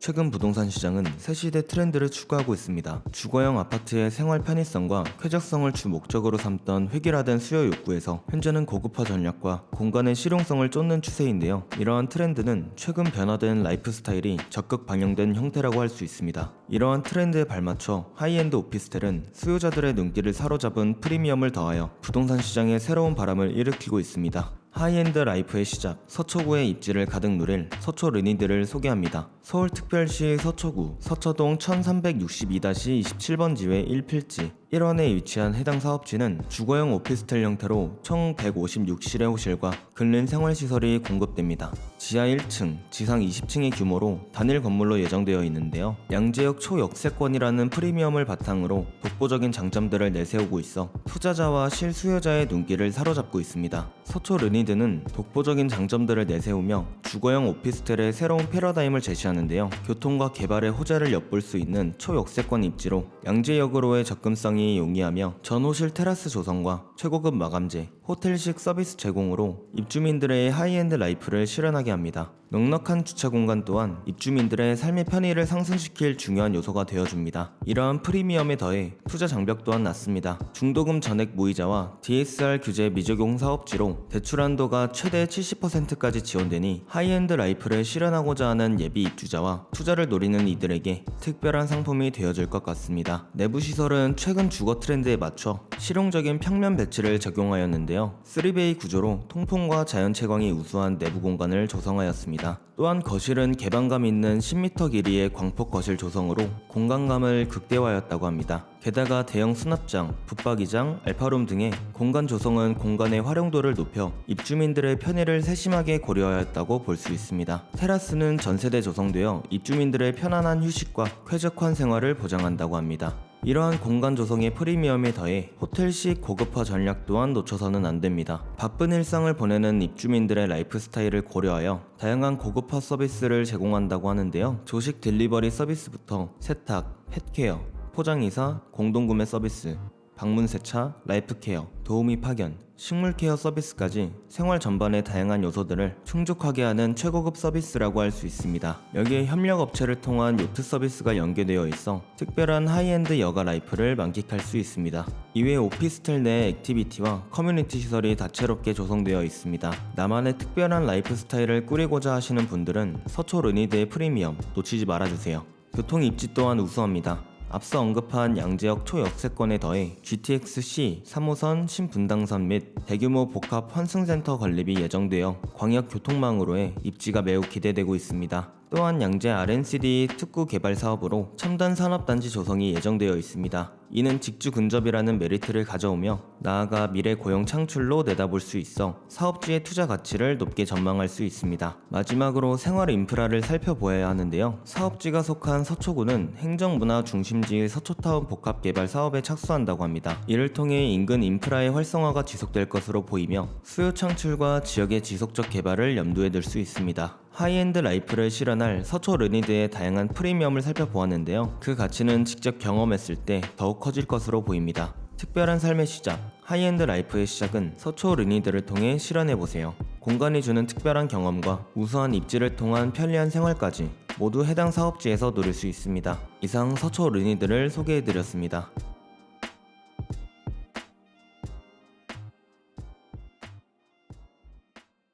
최근 부동산 시장은 새 시대 트렌드를 추구하고 있습니다. 주거형 아파트의 생활 편의성과 쾌적성을 주 목적으로 삼던 획일화된 수요 욕구에서 현재는 고급화 전략과 공간의 실용성을 쫓는 추세인데요. 이러한 트렌드는 최근 변화된 라이프 스타일이 적극 반영된 형태라고 할 수 있습니다. 이러한 트렌드에 발맞춰 하이엔드 오피스텔은 수요자들의 눈길을 사로잡은 프리미엄을 더하여 부동산 시장에 새로운 바람을 일으키고 있습니다. 하이엔드 라이프의 시작, 서초구의 입지를 가득 누릴 서초 르니드를 소개합니다. 서울특별시 서초구 서초동 1362-27번 지회 1필지 1원에 위치한 해당 사업지는 주거용 오피스텔 형태로 총 156실의 호실과 근린 생활시설이 공급됩니다. 지하 1층, 지상 20층의 규모로 단일 건물로 예정되어 있는데요. 양재역 초역세권이라는 프리미엄을 바탕으로 독보적인 장점들을 내세우고 있어 투자자와 실수요자의 눈길을 사로잡고 있습니다. 서초 르니드는 독보적인 장점들을 내세우며 주거용 오피스텔의 새로운 패러다임을 제시하는데요. 교통과 개발의 호재를 엿볼 수 있는 초역세권 입지로 양재역으로의 접근성이 용이하며 전호실 테라스 조성과 최고급 마감재, 호텔식 서비스 제공으로 입주민들의 하이엔드 라이프를 실현하게 합니다. 넉넉한 주차 공간 또한 입주민들의 삶의 편의를 상승시킬 중요한 요소가 되어줍니다. 이러한 프리미엄에 더해 투자 장벽 또한 낮습니다. 중도금 전액 무이자와 DSR 규제 미적용 사업지로 대출 한도가 최대 70%까지 지원되니 하이엔드 라이프를 실현하고자 하는 예비 입주자와 투자를 노리는 이들에게 특별한 상품이 되어줄 것 같습니다. 내부 시설은 최근 주거 트렌드에 맞춰 실용적인 평면 배치를 적용하였는데요. 3베이 구조로 통풍과 자연 채광이 우수한 내부 공간을 조성하였습니다. 또한 거실은 개방감 있는 10m 길이의 광폭 거실 조성으로 공간감을 극대화하였다고 합니다. 게다가 대형 수납장, 붙박이장, 알파룸 등의 공간 조성은 공간의 활용도를 높여 입주민들의 편의를 세심하게 고려하였다고 볼 수 있습니다. 테라스는 전세대 조성되어 입주민들의 편안한 휴식과 쾌적한 생활을 보장한다고 합니다. 이러한 공간 조성의 프리미엄에 더해 호텔식 고급화 전략 또한 놓쳐서는 안 됩니다. 바쁜 일상을 보내는 입주민들의 라이프 스타일을 고려하여 다양한 고급화 서비스를 제공한다고 하는데요. 조식 딜리버리 서비스부터 세탁, 펫케어, 포장이사, 공동구매 서비스, 방문 세차, 라이프 케어, 도우미 파견, 식물 케어 서비스까지 생활 전반의 다양한 요소들을 충족하게 하는 최고급 서비스라고 할 수 있습니다. 여기에 협력 업체를 통한 요트 서비스가 연계되어 있어 특별한 하이엔드 여가 라이프를 만끽할 수 있습니다. 이외에 오피스텔 내 액티비티와 커뮤니티 시설이 다채롭게 조성되어 있습니다. 나만의 특별한 라이프 스타일을 꾸리고자 하시는 분들은 서초 르니드의 프리미엄 놓치지 말아주세요. 교통 입지 또한 우수합니다. 앞서 언급한 양재역 초역세권에 더해 GTX-C 3호선 신분당선 및 대규모 복합 환승센터 건립이 예정되어 광역 교통망으로의 입지가 매우 기대되고 있습니다. 또한 양재 RNCD 특구 개발 사업으로 첨단 산업단지 조성이 예정되어 있습니다. 이는 직주 근접이라는 메리트를 가져오며 나아가 미래 고용 창출로 내다볼 수 있어 사업주의 투자 가치를 높게 전망할 수 있습니다. 마지막으로 생활 인프라를 살펴보아야 하는데요. 사업지가 속한 서초구는 행정문화 중심지의 서초타운 복합 개발 사업에 착수한다고 합니다. 이를 통해 인근 인프라의 활성화가 지속될 것으로 보이며 수요 창출과 지역의 지속적 개발을 염두에 둘수 있습니다. 하이엔드 라이프를 실현할 서초 르니드의 다양한 프리미엄을 살펴보았는데요. 그 가치는 직접 경험했을 때 커질 것으로 보입니다. 특별한 삶의 시작, 하이엔드 라이프의 시작은 서초 르니드를 통해 실현해보세요. 공간이 주는 특별한 경험과 우수한 입지를 통한 편리한 생활까지 모두 해당 사업지에서 누릴 수 있습니다. 이상 서초 르니드를 소개해드렸습니다.